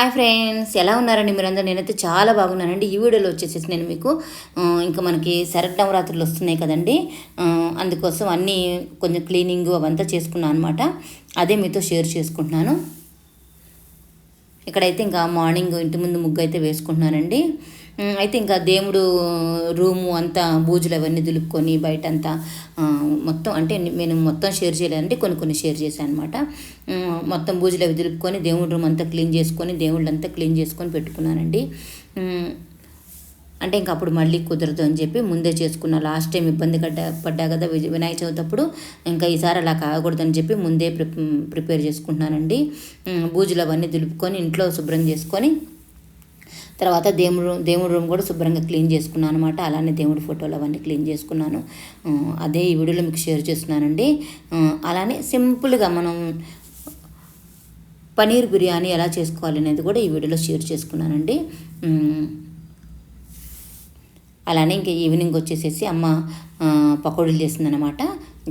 Hi friends ఎలా ఉన్నారండి మీరందరూ? నేనైతే చాలా బాగున్నానండి. ఈ వీడియోలో వచ్చేసేసి నేను మీకు ఇంకా మనకి శరత్ నవరాత్రులు వస్తున్నాయి కదండి. అందుకోసం అన్నీ కొంచెం క్లీనింగ్ అవంతా చేసుకున్నాను అనమాట అదే మీతో షేర్ చేసుకుంటున్నాను. ఇక్కడైతే ఇంకా మార్నింగ్ ఇంటి ముందు ముగ్గు అయితే వేసుకుంటున్నానండి. అయితే ఇంకా దేవుడు రూము అంతా బూజులు అవన్నీ దులుపుకొని బయట అంతా మొత్తం అంటే నేను మొత్తం షేర్ చేయలేదండి కొన్ని కొన్ని షేర్ చేశాను అనమాట మొత్తం బూజులు అవి దులుపుకొని దేవుడి రూమ్ అంతా క్లీన్ చేసుకొని దేవుళ్ళంతా క్లీన్ చేసుకొని పెట్టుకున్నానండి. అంటే ఇంకా అప్పుడు మళ్ళీ కుదరదు అని చెప్పి ముందే చేసుకున్న. లాస్ట్ టైం ఇబ్బంది పడ్డా పడ్డా కదా వినాయక చవితి అప్పుడు ఇంకా ఈసారి అలా కాకూడదని చెప్పి ముందే ప్రిప్ ప్రిపేర్ చేసుకుంటున్నానండి. బూజులు అవన్నీ దులుపుకొని ఇంట్లో శుభ్రం చేసుకొని తర్వాత దేవుడు రూమ్ దేవుడి రూమ్ కూడా శుభ్రంగా క్లీన్ చేసుకున్నాను అనమాట అలానే దేవుడి ఫోటోలు అవన్నీ క్లీన్ చేసుకున్నాను. అదే ఈ వీడియోలో మీకు షేర్ చేస్తున్నానండి. అలానే సింపుల్గా మనం పనీర్ బిర్యానీ ఎలా చేసుకోవాలి అనేది కూడా ఈ వీడియోలో షేర్ చేసుకున్నానండి. అలానే ఇంకా ఈవినింగ్ వచ్చేసేసి అమ్మ పకోడీలు చేసిందనమాట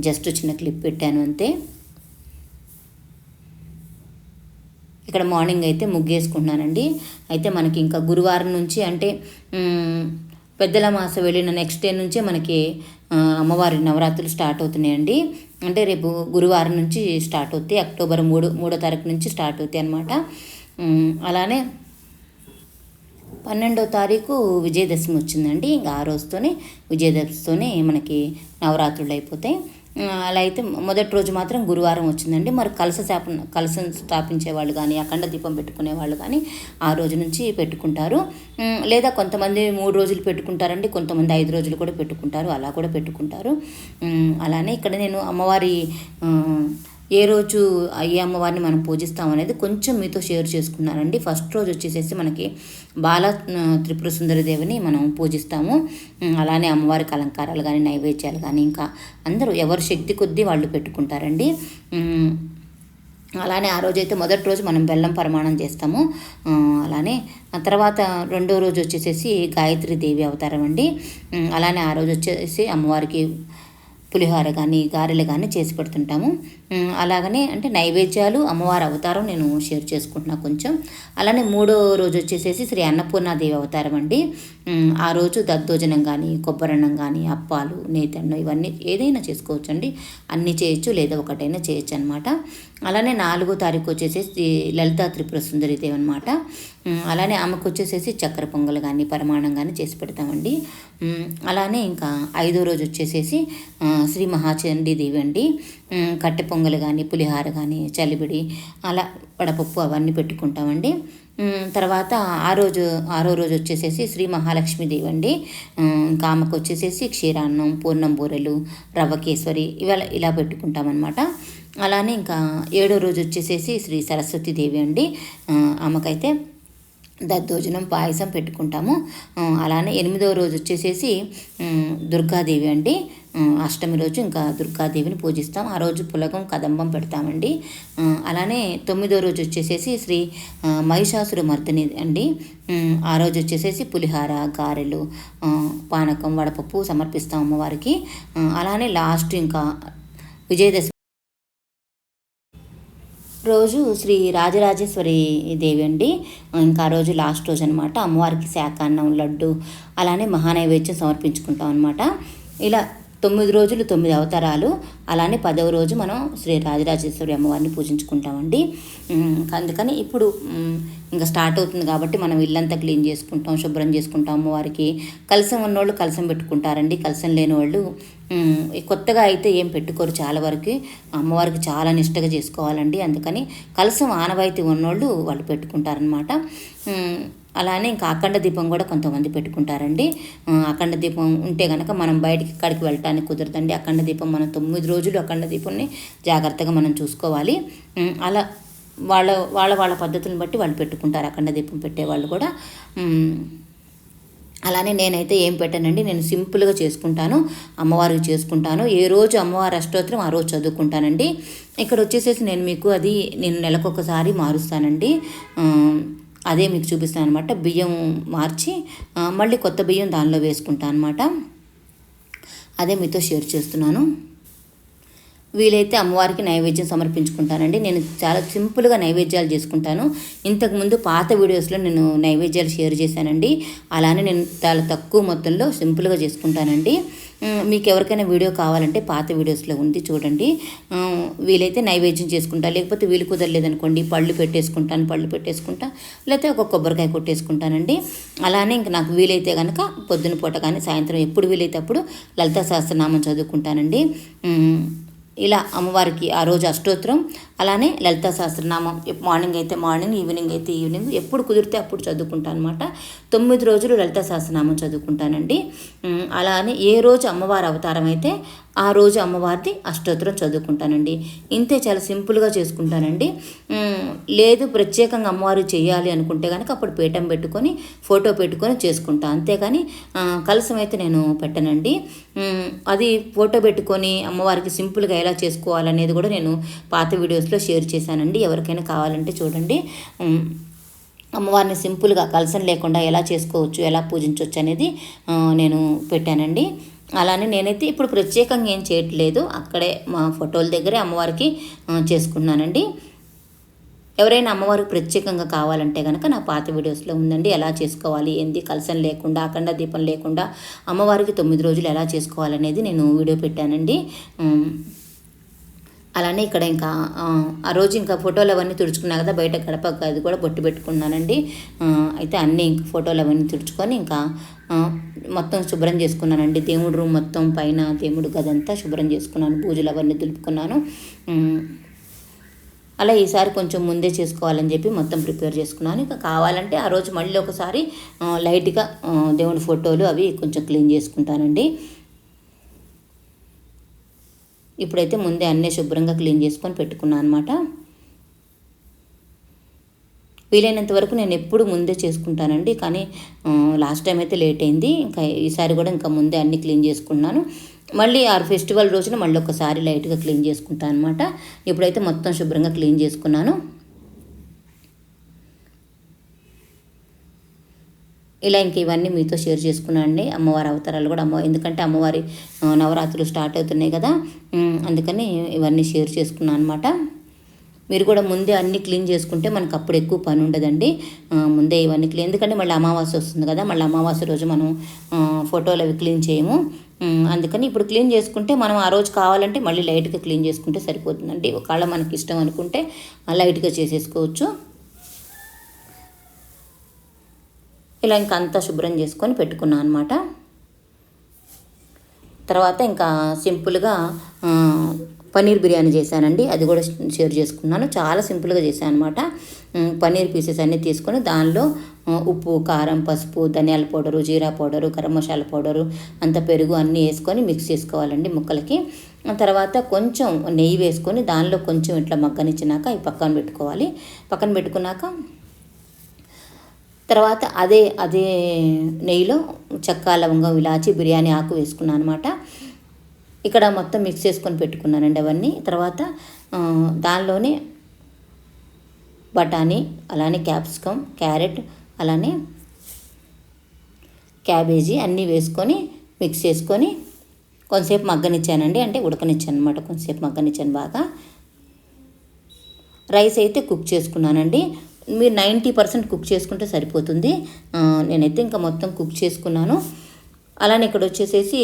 జస్ట్ చిన్న క్లిప్ పెట్టాను అంతే. ఇక్కడ మార్నింగ్ అయితే ముగ్గేసుకుంటున్నానండి. అయితే మనకి ఇంకా గురువారం నుంచి అంటే పెద్దల మాస వెళ్ళిన నెక్స్ట్ డే నుంచే మనకి అమ్మవారి నవరాత్రులు స్టార్ట్ అవుతున్నాయండి. అంటే రేపు గురువారం నుంచి స్టార్ట్ అవుతాయి అక్టోబర్ మూడు మూడో తారీఖు నుంచి స్టార్ట్ అవుతాయి అనమాట అలానే పన్నెండో తారీఖు విజయదశమి వచ్చిందండి. ఇంకా ఆ రోజుతోనే విజయదశమితోనే మనకి నవరాత్రులు అయిపోతాయి. అలా అయితే మొదటి రోజు మాత్రం గురువారం వచ్చిందండి. మరి కలస స్థాపన కలసం స్థాపించే వాళ్ళు కానీ అఖండ దీపం పెట్టుకునే వాళ్ళు కానీ ఆ రోజు నుంచి పెట్టుకుంటారు. లేదా కొంతమంది మూడు రోజులు పెట్టుకుంటారండి కొంతమంది ఐదు రోజులు కూడా పెట్టుకుంటారు అలా కూడా పెట్టుకుంటారు. అలానే ఇక్కడ నేను అమ్మవారి ఏ రోజు అయ్యే అమ్మవారిని మనం పూజిస్తాం అనేది కొంచెం మీతో షేర్ చేసుకున్నానండి. ఫస్ట్ రోజు వచ్చేసేసి మనకి బాల త్రిపుర సుందరి దేవిని మనం పూజిస్తాము. అలానే అమ్మవారికి అలంకారాలు కానీ నైవేద్యాలు కానీ ఇంకా అందరూ ఎవరి శక్తి కొద్దీ వాళ్ళు పెట్టుకుంటారండి. అలానే ఆ రోజైతే మొదటి రోజు మనం బెల్లం పరిమాణం చేస్తాము. అలానే ఆ తర్వాత రెండో రోజు వచ్చేసేసి గాయత్రి దేవి అవతారం అండి. అలానే ఆ రోజు వచ్చేసి అమ్మవారికి పులిహోర కానీ గారెలు కానీ చేసి పెడుతుంటాము. అలాగనే అంటే నైవేద్యాలు అమ్మవారి అవతారం నేను షేర్ చేసుకుంటున్నా కొంచెం. అలానే మూడో రోజు వచ్చేసేసి శ్రీ అన్నపూర్ణాదేవి అవతారం అండి. ఆ రోజు దద్దోజనం కానీ కొబ్బరన్నం కానీ అప్పాలు నేతన్నం ఇవన్నీ ఏదైనా చేసుకోవచ్చండి. అన్నీ చేయొచ్చు లేదా ఒకటైనా చేయొచ్చు అనమాట అలానే నాలుగో తారీఖు వచ్చేసేసి లలితా త్రిపుర సుందరి దేవి అనమాట అలానే ఆమెకు వచ్చేసేసి చక్కెర పొంగల్ కానీ పరమాణం కానీ చేసి పెడతామండి. అలానే ఇంకా ఐదో రోజు వచ్చేసేసి శ్రీ మహాచండీ దేవి అండి. కట్టె పొంగలి కానీ పులిహార కానీ చలిబిడి అలా వడపప్పు అవన్నీ పెట్టుకుంటామండి. తర్వాత ఆ రోజు ఆరో రోజు వచ్చేసేసి శ్రీ మహాలక్ష్మీదేవి అండి ఇంకా ఆమెకు వచ్చేసేసి క్షీరాన్నం పూర్ణం బూరెలు రవ్వ కేసరి ఇవాళ ఇలా పెట్టుకుంటామన్నమాట. అలానే ఇంకా ఏడో రోజు వచ్చేసేసి శ్రీ సరస్వతి దేవి అండి. ఆమెకైతే దద్దోజనం పాయసం పెట్టుకుంటాము. అలానే ఎనిమిదవ రోజు వచ్చేసేసి దుర్గాదేవి అండి. అష్టమి రోజు ఇంకా దుర్గాదేవిని పూజిస్తాం. ఆ రోజు పులగం కదంబం పెడతామండి. అలానే తొమ్మిదో రోజు వచ్చేసేసి శ్రీ మహిషాసుర మర్దిని అండి. ఆ రోజు వచ్చేసేసి పులిహార గారెలు పానకం వడపప్పు సమర్పిస్తాం అమ్మవారికి. అలానే లాస్ట్ ఇంకా విజయదశమి రోజు శ్రీ రాజరాజేశ్వరి దేవి అండి. ఇంకా ఆ రోజు లాస్ట్ రోజు అనమాట అమ్మవారికి శాకాన్నం లడ్డు అలానే మహానైవేద్యం సమర్పించుకుంటాం అనమాట ఇలా తొమ్మిది రోజులు తొమ్మిది అవతారాలు అలానే పదవ రోజు మనం శ్రీ రాజరాజేశ్వరి అమ్మవారిని పూజించుకుంటామండి. అందుకని ఇప్పుడు ఇంకా స్టార్ట్ అవుతుంది కాబట్టి మనం ఇల్లంతా క్లీన్ చేసుకుంటాం శుభ్రం చేసుకుంటాం. అమ్మవారికి కలసం ఉన్నోళ్ళు కలసం పెట్టుకుంటారండి. కలసం లేని వాళ్ళు కొత్తగా అయితే ఏం పెట్టుకోరు చాలా వరకు. అమ్మవారికి చాలా నిష్టగా చేసుకోవాలండి. అందుకని కలసం ఆనవాయితీ ఉన్నోళ్ళు వాళ్ళు పెట్టుకుంటారనమాట అలానే ఇంకా అఖండ దీపం కూడా కొంతమంది పెట్టుకుంటారండి. అఖండ దీపం ఉంటే కనుక మనం బయటికి ఇక్కడికి వెళ్ళటానికి కుదరదండి. అఖండ దీపం మనం తొమ్మిది రోజులు రోజులు అఖండ దీపాన్ని జాగ్రత్తగా మనం చూసుకోవాలి. అలా వాళ్ళ వాళ్ళ వాళ్ళ పద్ధతులను బట్టి వాళ్ళు పెట్టుకుంటారు అఖండ దీపం పెట్టేవాళ్ళు కూడా. అలానే నేనైతే ఏం పెట్టానండి నేను సింపుల్గా చేసుకుంటాను అమ్మవారికి చేసుకుంటాను. ఏ రోజు అమ్మవారి అష్టోత్తరం ఆ రోజు చదువుకుంటానండి. ఇక్కడ వచ్చేసేసి నేను మీకు అది నేను నెలకొకసారి మారుస్తానండి. అదే మీకు చూపిస్తాను అనమాట బియ్యం మార్చి మళ్ళీ కొత్త బియ్యం దానిలో వేసుకుంటాను అనమాట అదే మీతో షేర్ చేస్తున్నాను. వీలైతే అమ్మవారికి నైవేద్యం సమర్పించుకుంటానండి. నేను చాలా సింపుల్గా నైవేద్యాలు చేసుకుంటాను. ఇంతకుముందు పాత వీడియోస్లో నేను నైవేద్యాలు షేర్ చేశానండి. అలానే నేను చాలా తక్కువ మొత్తంలో సింపుల్గా చేసుకుంటానండి. మీకు ఎవరికైనా వీడియో కావాలంటే పాత వీడియోస్లో ఉంది చూడండి. వీలైతే నైవేద్యం చేసుకుంటా. లేకపోతే వీలు కుదరలేదనుకోండి పళ్ళు పెట్టేసుకుంటాను పళ్ళు పెట్టేసుకుంటా. లేకపోతే ఒక కొబ్బరికాయ కొట్టేసుకుంటానండి. అలానే ఇంక నాకు వీలైతే కనుక పొద్దున పూట కానీ సాయంత్రం ఎప్పుడు వీలైతే అప్పుడు లలితా సహస్రనామం చదువుకుంటానండి. ఇలా అమ్మవారికి ఆ రోజు అష్టోత్తరం అలానే లలిత సహస్రనామం. మార్నింగ్ అయితే మార్నింగ్ ఈవినింగ్ అయితే ఈవినింగ్. ఎప్పుడు కుదిరితే అప్పుడు చదువుకుంటాను అనమాట తొమ్మిది రోజులు లలిత సహస్రనామం చదువుకుంటానండి. అలానే ఏ రోజు అమ్మవారి అవతారం అయితే ఆ రోజు అమ్మవారిది అష్టోత్తరం చదువుకుంటానండి. ఇంతే చాలా సింపుల్గా చేసుకుంటానండి. లేదు ప్రత్యేకంగా అమ్మవారు చేయాలి అనుకుంటే కనుక అప్పుడు పీఠం పెట్టుకొని ఫోటో పెట్టుకొని చేసుకుంటాను అంతేగాని కలసం అయితే నేను పెట్టనండి. అది ఫోటో పెట్టుకొని అమ్మవారికి సింపుల్గా ఎలా చేసుకోవాలనేది కూడా నేను పాత వీడియోస్లో షేర్ చేశానండి. ఎవరికైనా కావాలంటే చూడండి. అమ్మవారిని సింపుల్గా కలసం లేకుండా ఎలా చేసుకోవచ్చు ఎలా పూజించవచ్చు అనేది నేను పెట్టానండి. అలానే నేనైతే ఇప్పుడు ప్రత్యేకంగా ఏం చేయట్లేదు. అక్కడే మా ఫోటోల దగ్గరే అమ్మవారికి చేసుకున్నానండి. ఎవరైనా అమ్మవారికి ప్రత్యేకంగా కావాలంటే కనుక నా పాత వీడియోస్లో ఉందండి. ఎలా చేసుకోవాలి ఏంది కలసం లేకుండా అఖండ దీపం లేకుండా అమ్మవారికి తొమ్మిది రోజులు ఎలా చేసుకోవాలనేది నేను వీడియో పెట్టానండి. అలానే ఇక్కడ ఇంకా ఆ రోజు ఇంకా ఫోటోలు అవన్నీ తుడుచుకున్నా కదా బయట గడపక అది కూడా బొట్టు పెట్టుకున్నానండి. అయితే అన్నీ ఇంకా ఫోటోలు అవన్నీ తుడుచుకొని ఇంకా మొత్తం శుభ్రం చేసుకున్నానండి. దేవుడు రూమ్ మొత్తం పైన దేవుడు గదంతా శుభ్రం చేసుకున్నాను పూజలు అవన్నీ దులుపుకున్నాను. అలా ఈసారి కొంచెం ముందే చేసుకోవాలని చెప్పి మొత్తం ప్రిపేర్ చేసుకున్నాను. ఇంకా కావాలంటే ఆ రోజు మళ్ళీ ఒకసారి లైట్గా దేవుడి ఫోటోలు అవి కొంచెం క్లీన్ చేసుకుంటానండి. ఇప్పుడైతే ముందే అన్నీ శుభ్రంగా క్లీన్ చేసుకొని పెట్టుకున్నాను అనమాట వీలైనంత వరకు నేను ఎప్పుడు ముందే చేసుకుంటానండి కానీ లాస్ట్ టైం అయితే లేట్ అయింది. ఇంకా ఈసారి కూడా ఇంకా ముందే అన్నీ క్లీన్ చేసుకున్నాను. మళ్ళీ ఆ ఫెస్టివల్ రోజున మళ్ళీ ఒకసారి లైట్గా క్లీన్ చేసుకుంటాను అనమాట ఇప్పుడైతే మొత్తం శుభ్రంగా క్లీన్ చేసుకున్నాను. ఇలా ఇంక ఇవన్నీ మీతో షేర్ చేసుకున్నాండి అమ్మవారి అవతారాలు కూడా అమ్మ ఎందుకంటే అమ్మవారి నవరాత్రులు స్టార్ట్ అవుతున్నాయి కదా. అందుకని ఇవన్నీ షేర్ చేసుకున్నాను అనమాట మీరు కూడా ముందే అన్నీ క్లీన్ చేసుకుంటే మనకు అప్పుడు ఎక్కువ పని ఉండదండి. ముందే ఇవన్నీ క్లీన్ ఎందుకంటే మళ్ళీ అమావాస్య వస్తుంది కదా. మళ్ళీ అమావాస్య రోజు మనం ఫోటోలు అవి క్లీన్ చేయము. అందుకని ఇప్పుడు క్లీన్ చేసుకుంటే మనం ఆ రోజు కావాలంటే మళ్ళీ లైట్గా క్లీన్ చేసుకుంటే సరిపోతుందండి. ఒకవేళ మనకి ఇష్టం అనుకుంటే లైట్గా చేసేసుకోవచ్చు. ఇలా ఇంకా అంతా శుభ్రం చేసుకొని పెట్టుకున్నాను అనమాట తర్వాత ఇంకా సింపుల్గా పన్నీర్ బిర్యానీ చేశానండి. అది కూడా షేర్ చేసుకున్నాను. చాలా సింపుల్గా చేశాను అనమాట పన్నీర్ పీసెస్ అన్నీ తీసుకొని దానిలో ఉప్పు కారం పసుపు ధనియాల powder jeera powder garam masala powder అంత పెరుగు అన్నీ వేసుకొని మిక్స్ చేసుకోవాలండి ముక్కలకి. తర్వాత కొంచెం నెయ్యి వేసుకొని దానిలో కొంచెం ఇట్లా మగ్గనిచ్చినాక ఈ పక్కన పెట్టుకోవాలి. పక్కన పెట్టుకున్నాక తర్వాత అదే అదే నెయ్యిలో చెక్క లవంగం ఇలాచి బిర్యానీ ఆకు వేసుకున్నాను అనమాట ఇక్కడ మొత్తం మిక్స్ చేసుకొని పెట్టుకున్నానండి అవన్నీ. తర్వాత దానిలోనే బఠానీ అలానే క్యాప్సికమ్ క్యారెట్ అలానే క్యాబేజీ అన్నీ వేసుకొని మిక్స్ చేసుకొని కొంతసేపు మగ్గనిచ్చానండి. అంటే ఉడకనిచ్చాను అనమాట కొంతసేపు మగ్గనిచ్చాను బాగా. రైస్ అయితే కుక్ చేసుకున్నానండి. మీరు నైంటీ పర్సెంట్ కుక్ చేసుకుంటే సరిపోతుంది. నేనైతే ఇంకా మొత్తం కుక్ చేసుకున్నాను. అలానే ఇక్కడ వచ్చేసేసి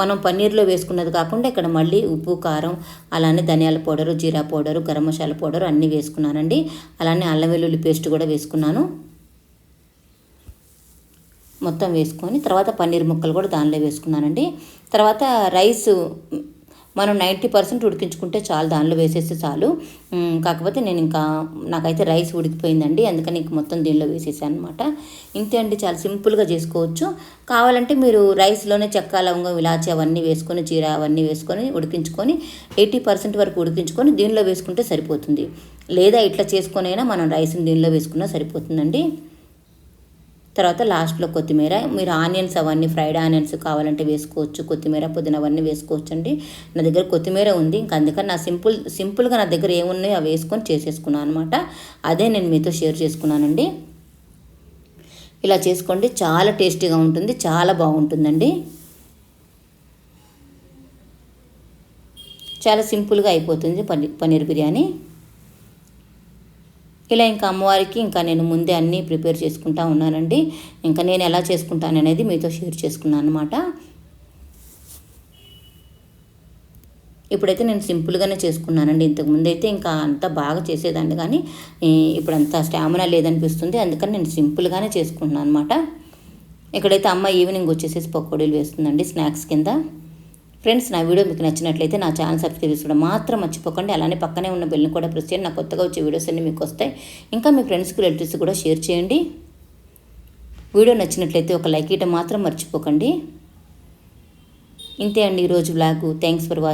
మనం పన్నీర్లో వేసుకున్నది కాకుండా ఇక్కడ మళ్ళీ ఉప్పు కారం అలానే ధనియాల powder jeera powder garam masala powder అన్నీ వేసుకున్నానండి. అలానే అల్లం వెల్లుల్లి పేస్ట్ కూడా వేసుకున్నాను. మొత్తం వేసుకొని తర్వాత పన్నీర్ ముక్కలు కూడా దానిలో వేసుకున్నానండి. తర్వాత రైస్ మనం నైంటీ పర్సెంట్ ఉడికించుకుంటే చాలు దానిలో వేసేస్తే చాలు. కాకపోతే నేను ఇంకా నాకైతే రైస్ ఉడికిపోయిందండి అందుకని ఇంక మొత్తం దీనిలో వేసేసాను అనమాట ఇంతే అండి చాలా సింపుల్గా చేసుకోవచ్చు. కావాలంటే మీరు రైస్లోనే చెక్క లవంగం ఇలాచి అవన్నీ వేసుకొని చీర అవన్నీ వేసుకొని ఉడికించుకొని ఎయిటీ పర్సెంట్ వరకు ఉడికించుకొని దీనిలో వేసుకుంటే సరిపోతుంది. లేదా ఇట్లా చేసుకొనైనా మనం రైస్ని దీనిలో వేసుకున్నా సరిపోతుందండి. తర్వాత లాస్ట్లో కొత్తిమీర మీరు ఆనియన్స్ అవన్నీ ఫ్రైడ్ ఆనియన్స్ కావాలంటే వేసుకోవచ్చు. కొత్తిమీర పుదీనా అవన్నీ వేసుకోవచ్చు అండి నా దగ్గర కొత్తిమీర ఉంది. ఇంకా అందుకని నా సింపుల్ సింపుల్గా నా దగ్గర ఏమున్నాయో అవి వేసుకొని చేసేసుకున్నాను అనమాట అదే నేను మీతో షేర్ చేసుకున్నానండి. ఇలా చేసుకోండి. చాలా టేస్టీగా ఉంటుంది. చాలా బాగుంటుందండి. చాలా సింపుల్గా అయిపోతుంది పన్నీర్ బిర్యానీ. ఇలా ఇంకా అమ్మవారికి ఇంకా నేను ముందే అన్నీ ప్రిపేర్ చేసుకుంటా ఉన్నానండి. ఇంకా నేను ఎలా చేసుకుంటాను అనేది మీతో షేర్ చేసుకున్నాను అనమాట ఇప్పుడైతే నేను సింపుల్గానే చేసుకున్నానండి. ఇంతకుముందు అయితే ఇంకా అంత బాగా చేసేదాన్ని కానీ ఇప్పుడు అంత స్టామినా లేదనిపిస్తుంది. అందుకని నేను సింపుల్గానే చేసుకుంటున్నాను అనమాట ఇక్కడైతే అమ్మ ఈవినింగ్ వచ్చేసేసి పకోడీలు వేస్తుందండి స్నాక్స్ కింద. ఫ్రెండ్స్ నా వీడియో మీకు నచ్చినట్లయితే నా ఛానల్ సబ్స్క్రైబ్ చేసుకోవడం మాత్రం మర్చిపోకండి. అలానే పక్కనే ఉన్న బెల్ని కూడా ప్రెస్ చేయండి. నా కొత్తగా వచ్చే వీడియోస్ అన్నీ మీకు వస్తాయి. ఇంకా మీ ఫ్రెండ్స్కి రిలేటివ్స్ కూడా షేర్ చేయండి. వీడియో నచ్చినట్లయితే ఒక లైక్ ఇవ్వడం మాత్రం మర్చిపోకండి. ఇంతే అండి ఈరోజు బ్లాగు థ్యాంక్స్ ఫర్ వాచింగ్